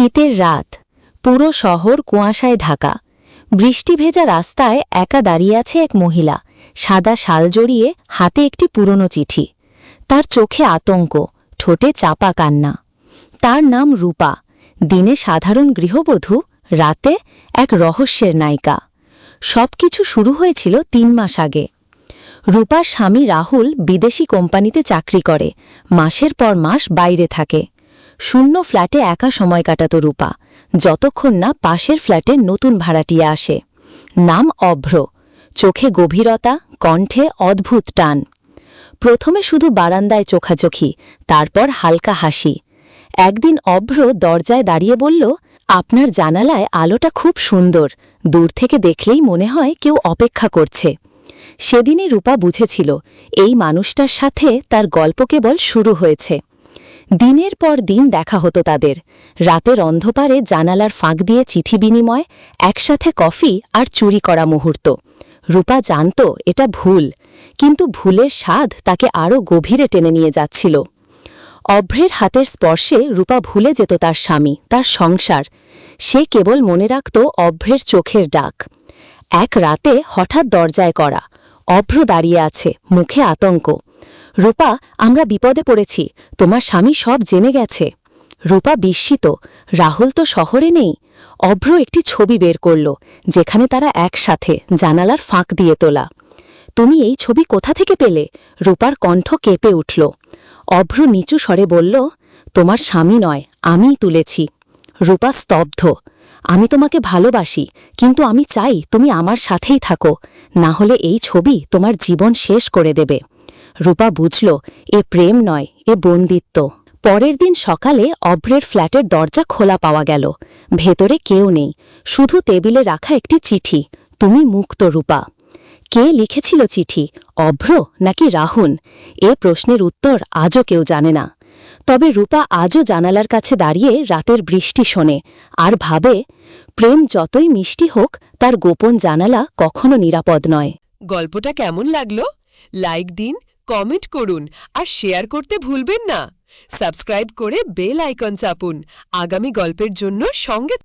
শীতের রাত। পুরো শহর কুয়াশায় ঢাকা। বৃষ্টি ভেজা রাস্তায় একা দাঁড়িয়ে আছে এক মহিলা। সাদা শাল জড়িয়ে হাতে একটি পুরনো চিঠি। তার চোখে আতঙ্ক, ঠোঁটে চাপা কান্না। তার নাম রূপা। দিনে সাধারণ গৃহবধূ, রাতে এক রহস্যের নায়িকা। সবকিছু শুরু হয়েছিল তিন মাস আগে। রূপার স্বামী রাহুল বিদেশি কোম্পানিতে চাকরি করে। মাসের পর মাস বাইরে থাকে। শূন্য ফ্ল্যাটে একা সময় কাটাত রূপা। যতক্ষণ না পাশের ফ্ল্যাটে নতুন ভাড়াটিয়া আসে। নাম অভ্র। চোখে গভীরতা, কণ্ঠে অদ্ভুত টান। প্রথমে শুধু বারান্দায় চোখাচোখি, তারপর হালকা হাসি। একদিন অভ্র দরজায় দাঁড়িয়ে বলল, আপনার জানালায় আলোটা খুব সুন্দর। দূর থেকে দেখলেই মনে হয় কেউ অপেক্ষা করছে। সেদিনই রূপা বুঝেছিল, এই মানুষটার সাথে তার গল্প কেবল শুরু হয়েছে। দিনের পর দিন দেখা হতো তাদের। রাতের অন্ধকারে জানালার ফাঁক দিয়ে চিঠি বিনিময়, একসাথে কফি আর চুরি করা মুহূর্ত। রূপা জানত এটা ভুল, কিন্তু ভুলের স্বাদ তাকে আরও গভীরে টেনে নিয়ে যাচ্ছিল। অভ্রের হাতের স্পর্শে রূপা ভুলে যেত তার স্বামী, তার সংসার। সে কেবল মনে রাখত অভ্রের চোখের ডাক। এক রাতে হঠাৎ দরজায় করা, অভ্র দাঁড়িয়ে আছে, মুখে আতঙ্ক। রূপা, আমরা বিপদে পড়েছি, তোমার স্বামী সব জেনে গেছে। রূপা বিস্মিত, রাহুল তো শহরে নেই। অভ্র একটি ছবি বের করল, যেখানে তারা একসাথে জানালার ফাঁক দিয়ে তোলা। তুমি এই ছবি কোথা থেকে পেলে? রূপার কণ্ঠ কেঁপে উঠল। অভ্র নিচু স্বরে বলল, তোমার স্বামী নয়, আমিই তুলেছি। রূপা স্তব্ধ, আমি তোমাকে ভালোবাসি, কিন্তু আমি চাই তুমি আমার সাথেই থাকো, না হলে এই ছবি তোমার জীবন শেষ করে দেবে। রূপা বুঝল, এ প্রেম নয়, এ বন্দিত্ব। পরের দিন সকালে অভ্রের ফ্ল্যাটের দরজা খোলা পাওয়া গেল। ভেতরে কেউ নেই, শুধু টেবিলে রাখা একটি চিঠি, তুমি মুক্ত, রূপা। কে লিখেছিল চিঠি, অভ্র নাকি রাহুন এ প্রশ্নের উত্তর আজও কেউ জানে না। তবে রূপা আজও জানালার কাছে দাঁড়িয়ে রাতের বৃষ্টি শোনে আর ভাবে, প্রেম যতই মিষ্টি হোক, তার গোপন জানালা কখনো নিরাপদ নয়। গল্পটা কেমন লাগল? লাইক দিন কমেন্ট করুন আর শেয়ার করতে ভুলবেন না। সাবস্ক্রাইব করে বেল আইকন চাপুন। আগামী গল্পের জন্য সঙ্গে